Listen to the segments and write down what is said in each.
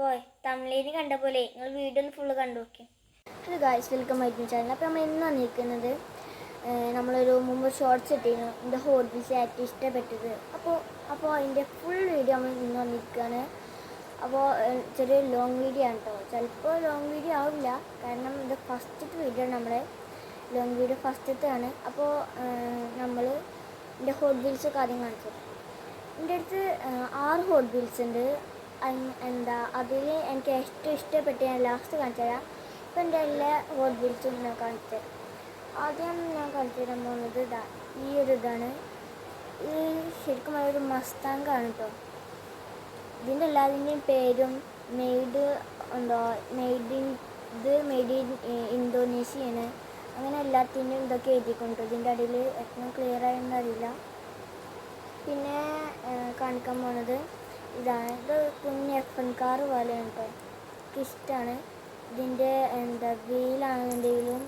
അപ്പോൾ തമിഴിന് കണ്ട പോലെ. നിങ്ങൾ വീഡിയോ ഫുള്ള് കണ്ടു നോക്കി. Hello guys welcome my channel അപ്പോൾ നമ്മൾ ഇന്ന് വന്നിരിക്കുന്നത് നമ്മളൊരു മുമ്പ് ഷോർട്സ് ഇട്ടിരുന്നു. എന്റെ ഹോബീസ് ഏറ്റവും ഇഷ്ടപ്പെട്ടത്. അപ്പോൾ അപ്പോൾ അതിന്റെ ഫുൾ വീഡിയോ നമ്മൾ ഇന്ന് വന്നിരിക്കുകയാണ്. അപ്പോൾ ചെറിയൊരു ലോങ് വീഡിയോ ആണ് കേട്ടോ ചിലപ്പോൾ ലോങ് വീഡിയോ ആവില്ല. കാരണം ഇത് ഫസ്റ്റത്തെ വീഡിയോ ആണ് നമ്മുടെ ലോങ് വീഡിയോ ഫസ്റ്റത്തെ ആണ്. അപ്പോൾ നമ്മൾ എന്റെ ഹോബീസൊക്കെ കാര്യം കാണിച്ചു എന്റെ അടുത്ത് ആറ് ഹോട്ട് ബിൽസ് ഉണ്ട്. എന്താ അതിൽ എനിക്ക് ഏറ്റവും ഇഷ്ടപ്പെട്ട് ഞാൻ ലാസ്റ്റ് കാണിച്ചു തരാം. ഇപ്പം എന്റെ എല്ലാ വീൽസും ഞാൻ കാണിച്ചു തരാം. ആദ്യം ഞാൻ കാണിച്ചു തരാൻ പോകുന്നത് ഇതാ ഈ ഒരു ഇതാണ്. ഈ ശരിക്കും ഒരു മസ്താങ്കാണ് കേട്ടോ ഇതിന്റെ എല്ലാതിന്റെയും പേരും മെയ്ഡ് എന്തോ മെയ്ഡ് ഇൻ ഇത് മെയ്ഡ് ഇൻ ഇന്തോനേഷ്യയാണ്. അങ്ങനെ എല്ലാത്തിന്റെയും ഇതൊക്കെ എഴുതിക്കൊണ്ട് ഇതിന്റെ അടിയിൽ എത്ര ക്ലിയർ ആയെന്ന് അറിയില്ല. പിന്നെ കാണിക്കാൻ പോണത് ഇതാണ് ഇത് കുഞ്ഞ് എഫ് എൻ കാർ പോലെയാണ് കേട്ടോ എനിക്ക് ഇഷ്ടമാണ് ഇതിന്റെ എന്താ വീലാണെന്നുണ്ടെങ്കിലും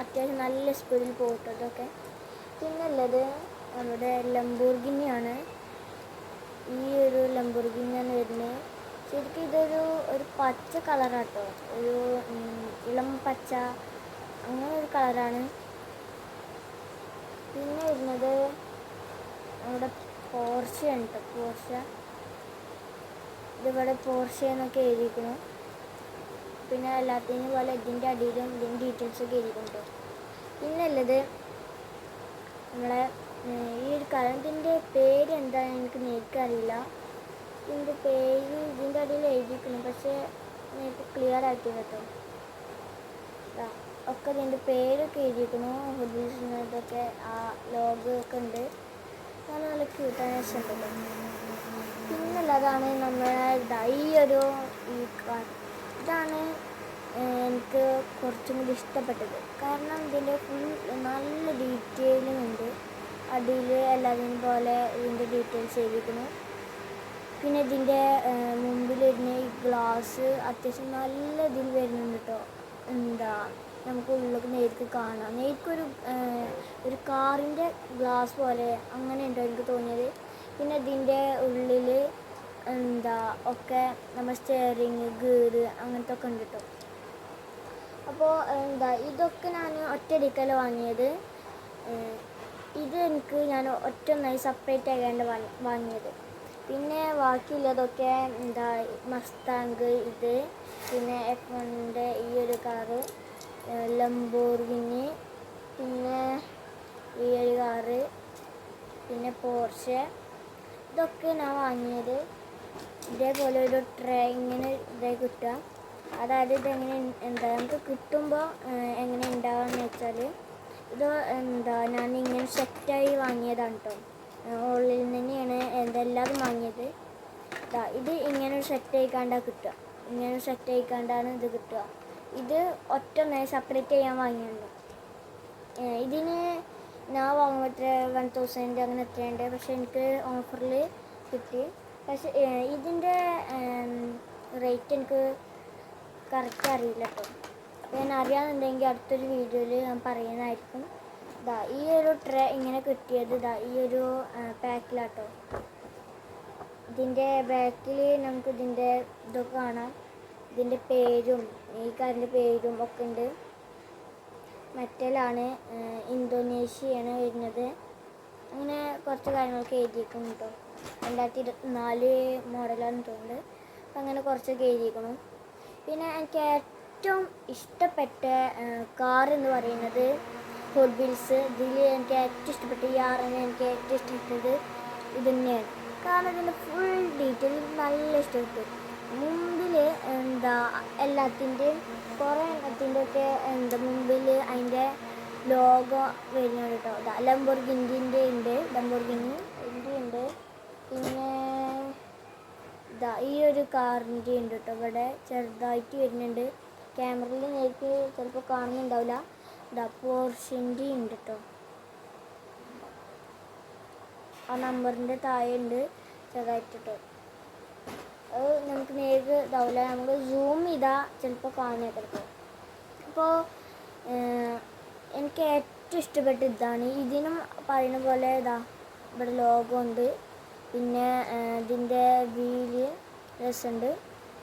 അത്യാവശ്യം നല്ല സ്പീഡിൽ പോകട്ടോ ഇതൊക്കെ. പിന്നെ ഉള്ളത് നമ്മുടെ ലംബോർഗിനിയാണ്. ഈ ഒരു ലംബോർഗിനിയാണ് വരുന്നത്. ശരിക്കും ഇതൊരു ഒരു പച്ച കളറാട്ടോ. ഒരു ഇളം പച്ച അങ്ങനെ ഒരു കളറാണ്. പിന്നെ വരുന്നത് നമ്മുടെ പോർഷ ഉണ്ട് പോർഷ ഇതിവിടെ പോർഷ എന്നൊക്കെ എഴുതിയിരിക്കുന്നു. പിന്നെ എല്ലാത്തിനും പോലെ ഇതിന്റെ അടിയിലും ഇതിന്റെ ഡീറ്റെയിൽസ് ഒക്കെ എഴുതിയിട്ടുണ്ട്. പിന്നെ ഉള്ളത് നമ്മളെ ഈ ഒരു കറണ്ടിന്റെ പേര് എന്താണെന്ന് എനിക്ക് നേരിട്ട് അറിയില്ല. ഇതിന്റെ പേര് ഇതിന്റെ അടിയിൽ എഴുതിയിരിക്കുന്നു. പക്ഷേ നേരിട്ട് ക്ലിയർ ആക്കി കേട്ടോ. ഒക്കെ ഇതിന്റെ പേരൊക്കെ എഴുതിയിരിക്കുന്നു. ഹുദീസിന് ഇതൊക്കെ ആ ലോഗോ ഒക്കെ ഉണ്ട്. നല്ല നല്ല ക്യൂട്ടാണ് ഉണ്ടല്ലോ പിന്നുള്ളതാണ് നമ്മളെ ഈ ഒരു ഈ ഇതാണ് എനിക്ക് കുറച്ചും കൂടി ഇഷ്ടപ്പെട്ടത്. കാരണം ഇതിന്റെ ഫുൾ നല്ല ഡീറ്റെയിലിംഗ് ഉണ്ട്. അടിയിൽ എല്ലാതിനും പോലെ ഇതിന്റെ ഡീറ്റെയിൽസ് എഴുതിക്കുന്നു പിന്നെ ഇതിന്റെ മുമ്പിൽ വരുന്ന ഈ ഗ്ലാസ് അത്യാവശ്യം നല്ല ഇതിൽ വരുന്നുണ്ട് കേട്ടോ എന്താ നമുക്ക് ഉള്ളിലേക്ക് നേരിട്ട് കാണാം. നേരിക്കൊരു ഒരു കാറിന്റെ ഗ്ലാസ് പോലെ അങ്ങനെ ഉണ്ടോ എനിക്ക് തോന്നിയത്. പിന്നെ ഇതിന്റെ ഉള്ളിൽ എന്താ ഒക്കെ നമ്മൾ സ്റ്റെയറിങ് ഗീറ് അങ്ങനത്തെ ഒക്കെ ഉണ്ട് കേട്ടോ അപ്പോൾ എന്താ ഇതൊക്കെ ഞാൻ ഒറ്റയടിക്കല്ല വാങ്ങിയത്. ഇത് എനിക്ക് ഞാൻ ഒറ്റ ഒന്നായി സെപ്പറേറ്റ് ആകാണ്ട് വാങ്ങി- വാങ്ങിയത്. പിന്നെ ബാക്കിയുള്ളതൊക്കെ എന്താ മസ്താങ്ക് ഇത് പിന്നെ എഫ് ഈ ഒരു കാറ് ലംബോർഗിനി പിന്നെ ഈ ഒരു കാറ് പിന്നെ പോർഷെ ഇതൊക്കെ ഞാൻ വാങ്ങിയത്. ഇതേപോലെ ഒരു ട്രേ ഇങ്ങനെ ഇതേ കിട്ടുക. അതായത് ഇതെങ്ങനെ എന്താ നമുക്ക് കിട്ടുമ്പോൾ എങ്ങനെ ഉണ്ടാവുകയെന്ന് വെച്ചാൽ ഇത് എന്താ ഞാൻ ഇങ്ങനെ സെറ്റായി വാങ്ങിയതാണ് കേട്ടോ ഓൺലൈനിൽ തന്നെയാണ് എന്തെല്ലാം വാങ്ങിയത്. ഇത് ഇങ്ങനെ സെറ്റ് ആയിക്കാണ്ടാണ് കിട്ടുക. ഇങ്ങനെ സെറ്റ് ആയിക്കാണ്ടാണ് ഇത് കിട്ടുക. ഇത് ഒറ്റ സെപ്പറേറ്റ് ചെയ്യാൻ വാങ്ങിയുണ്ട് ഇതിന് ഞാൻ വാങ്ങുമ്പോൾ വൺ തൗസൻഡ് അങ്ങനെ എത്രയുണ്ട്. പക്ഷെ എനിക്ക് ഓഫറിൽ കിട്ടി. പക്ഷെ ഇതിന്റെ റേറ്റ് എനിക്ക് കറക്റ്റ് അറിയില്ല കേട്ടോ ഞാൻ അറിയാമെന്നുണ്ടെങ്കിൽ അടുത്തൊരു വീഡിയോയിൽ ഞാൻ പറയുന്നതായിരിക്കും. ഇതാ ഈ ഒരു ട്രേ ഇങ്ങനെ കിട്ടിയത് ഇതാ ഈ ഒരു പാക്കിലാട്ടോ ഇതിന്റെ ബാക്കിൽ നമുക്ക് ഇതിന്റെ ഇതൊക്കെ കാണാം. ഇതിന്റെ പേരും ഈ കാറിന്റെ പേരും ഒക്കെ ഉണ്ട്. മറ്റേലാണ് ഇന്തോനേഷ്യയാണ് വരുന്നത്. അങ്ങനെ കുറച്ച് കാര്യങ്ങളൊക്കെ എഴുതിയിരിക്കും കേട്ടോ രണ്ടായിരത്തി ഇരുപത്തിനാല് മോഡലാണെന്ന് തോന്നുന്നത് അപ്പം അങ്ങനെ കുറച്ചൊക്കെ എഴുതിയിരിക്കണം പിന്നെ എനിക്ക് ഏറ്റവും ഇഷ്ടപ്പെട്ട കാർ എന്ന് പറയുന്നത് ഹോട്ട് വീൽസ് ഇതിൽ എനിക്ക് ഏറ്റവും ഇഷ്ടപ്പെട്ട ഈ ആറിന് എനിക്ക് ഏറ്റവും ഇഷ്ടപ്പെട്ടത്. ഇത് തന്നെയാണ്. കാരണം ഇതിന്റെ ഫുൾ ഡീറ്റെയിൽ നല്ല ഇഷ്ടപ്പെട്ടു. മുമ്പിൽ എന്താ എല്ലാത്തിന്റെയും കുറേ എണ്ണത്തിന്റെ ഒക്കെ എന്താ മുമ്പിൽ അതിന്റെ ലോഗോ വരുന്നുണ്ട് കേട്ടോ. ലംബോർഗിന്റെ ഉണ്ട് ലംബോർഗിനി ഇതിന്റെ ഉണ്ട് പിന്നെ ഇതാ ഈ ഒരു കാറിന്റെ ഉണ്ട് കേട്ടോ ഇവിടെ ചെറുതായിട്ട് വരുന്നുണ്ട്. ക്യാമറയിൽ നേരിട്ട് ചിലപ്പോൾ കാണുന്നുണ്ടാവില്ല. ഇതാ പോർഷിന്റെ ഉണ്ട് കേട്ടോ ആ നമ്പറിന്റെ താഴെ ഉണ്ട് ചെറുതായിട്ട് അത് നമുക്ക് നേരിട്ട് ഇതാവില്ല നമുക്ക് സൂം ചെയ്താൽ ചിലപ്പോൾ കാണുക ചിലപ്പോൾ അപ്പോൾ എനിക്ക് ഏറ്റവും ഇഷ്ടപ്പെട്ട ഇതാണ്. ഇതിനും പറയുന്ന പോലെ ഇതാ ഇവിടെ ലോഗോ ഉണ്ട്. പിന്നെ ഇതിന്റെ വീൽ രസമുണ്ട്.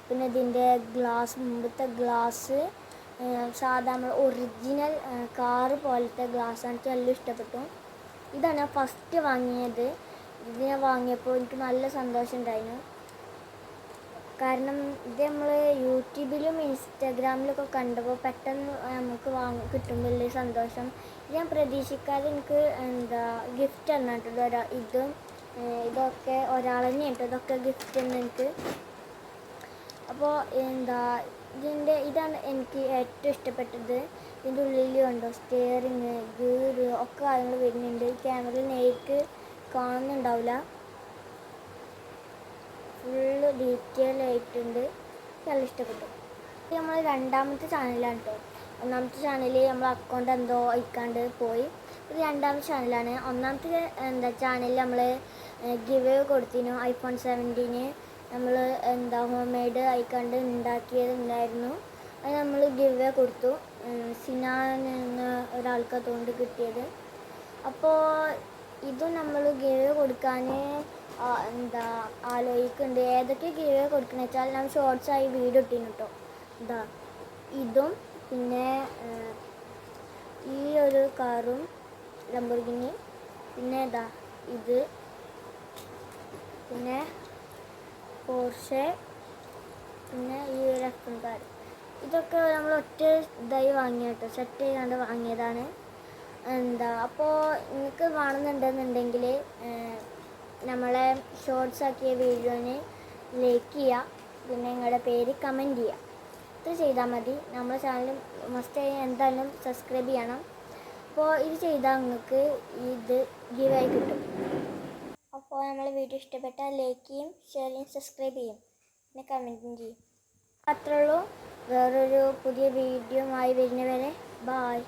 പിന്നെ ഇതിന്റെ ഗ്ലാസ് മുമ്പത്തെ ഗ്ലാസ് സാധാ നമ്മൾ ഒറിജിനൽ കാറ് പോലത്തെ ഗ്ലാസ് എനിക്ക് നല്ല ഇഷ്ടപ്പെട്ടു. ഇതാണ് ഞാൻ ഫസ്റ്റ് വാങ്ങിയത്. ഇത് ഞാൻ വാങ്ങിയപ്പോൾ എനിക്ക് നല്ല സന്തോഷം ഉണ്ടായിരുന്നു കാരണം ഇത് നമ്മൾ യൂട്യൂബിലും ഇൻസ്റ്റാഗ്രാമിലൊക്കെ കണ്ടപ്പോൾ പെട്ടെന്ന് നമുക്ക് വാങ്ങ കിട്ടുമ്പോൾ വലിയ സന്തോഷം. ഞാൻ പ്രതീക്ഷിക്കാതെ എനിക്ക് എന്താ ഗിഫ്റ്റ് തന്നിട്ടുള്ള ഇതും ഇതൊക്കെ ഒരാൾ തന്നെ ഇതൊക്കെ ഗിഫ്റ്റ് തന്നെ എനിക്ക്. അപ്പോൾ എന്താ ഇതിന്റെ ഇതാണ് എനിക്ക് ഏറ്റവും ഇഷ്ടപ്പെട്ടത്. ഇതിന്റെ ഉള്ളിൽ ഉണ്ടോ സ്റ്റിയറിങ് ഗീറ് ഒക്കെ കാര്യങ്ങൾ വരുന്നുണ്ട്. ക്യാമറയിൽ നേരിട്ട് കാണുന്നുണ്ടാവില്ല. ഫുള്ള് ഡീറ്റെയിൽ ആയിട്ടുണ്ട്. നല്ല ഇഷ്ടപ്പെട്ടു. നമ്മൾ രണ്ടാമത്തെ ചാനലാണ് കേട്ടോ ഒന്നാമത്തെ ചാനലിൽ നമ്മൾ അക്കൗണ്ട് എന്തോ അയക്കാണ്ട് പോയി. ഇത് രണ്ടാമത്തെ ചാനലാണ്. ഒന്നാമത്തെ എന്താ ചാനലിൽ നമ്മൾ ഗിവ് കൊടുത്തിനു ഐഫോൺ സെവന്റീന് നമ്മൾ എന്താ ഹോം മെയ്ഡ് അയക്കാണ്ട് ഉണ്ടാക്കിയതുണ്ടായിരുന്നു. അത് നമ്മൾ ഗിവ് കൊടുത്തു. സിന എന്ന ഒരാൾക്ക് അതുകൊണ്ട് കിട്ടിയത്. അപ്പോൾ ഇതും നമ്മൾ ഗിവ് കൊടുക്കാൻ എന്താ ആലോചിക്കുന്നുണ്ട് ഏതൊക്കെ ഗിവ് കൊടുക്കുന്ന വെച്ചാൽ നമ്മൾ ഷോർട്സ് ആയി വീഡിയോ ഇട്ടിന് കേട്ടോ എന്താ ഇതും പിന്നെ ഈ ഒരു കാറും ലംബോർഗിനി പിന്നെ ഇതാ ഇത്. പിന്നെ പോർഷെ പിന്നെ ഈ ഒരു കാർ ഇതൊക്കെ നമ്മൾ ഒറ്റ ഇതായി വാങ്ങിയ കേട്ടോ. സെറ്റ് ചെയ്യാണ്ട് വാങ്ങിയതാണ്. എന്താ അപ്പോൾ നിങ്ങൾക്ക് വേണമെന്നുണ്ടെന്നുണ്ടെങ്കിൽ നമ്മളെ ഷോർട്സ് ആക്കിയ വീഡിയോനെ ലൈക്ക് ചെയ്യുക പിന്നെ നിങ്ങളുടെ പേര് കമന്റ് ചെയ്യുക ഇത് ചെയ്താൽ മതി. നമ്മുടെ ചാനൽ മസ്റ്റ് എന്തായാലും സബ്സ്ക്രൈബ് ചെയ്യണം. അപ്പോൾ ഇത് ചെയ്താൽ നിങ്ങൾക്ക് ഇത് ഗീവായി കിട്ടും. അപ്പോൾ നമ്മൾ വീഡിയോ ഇഷ്ടപ്പെട്ടാൽ ലൈക്ക് ചെയ്യും ഷെയർ ചെയ്യും സബ്സ്ക്രൈബ് ചെയ്യും. പിന്നെ കമന്റും ചെയ്യും. അത്രേ ഉള്ളൂ. വേറൊരു പുതിയ വീഡിയോ ആയി വരുന്നവരെ ബായ്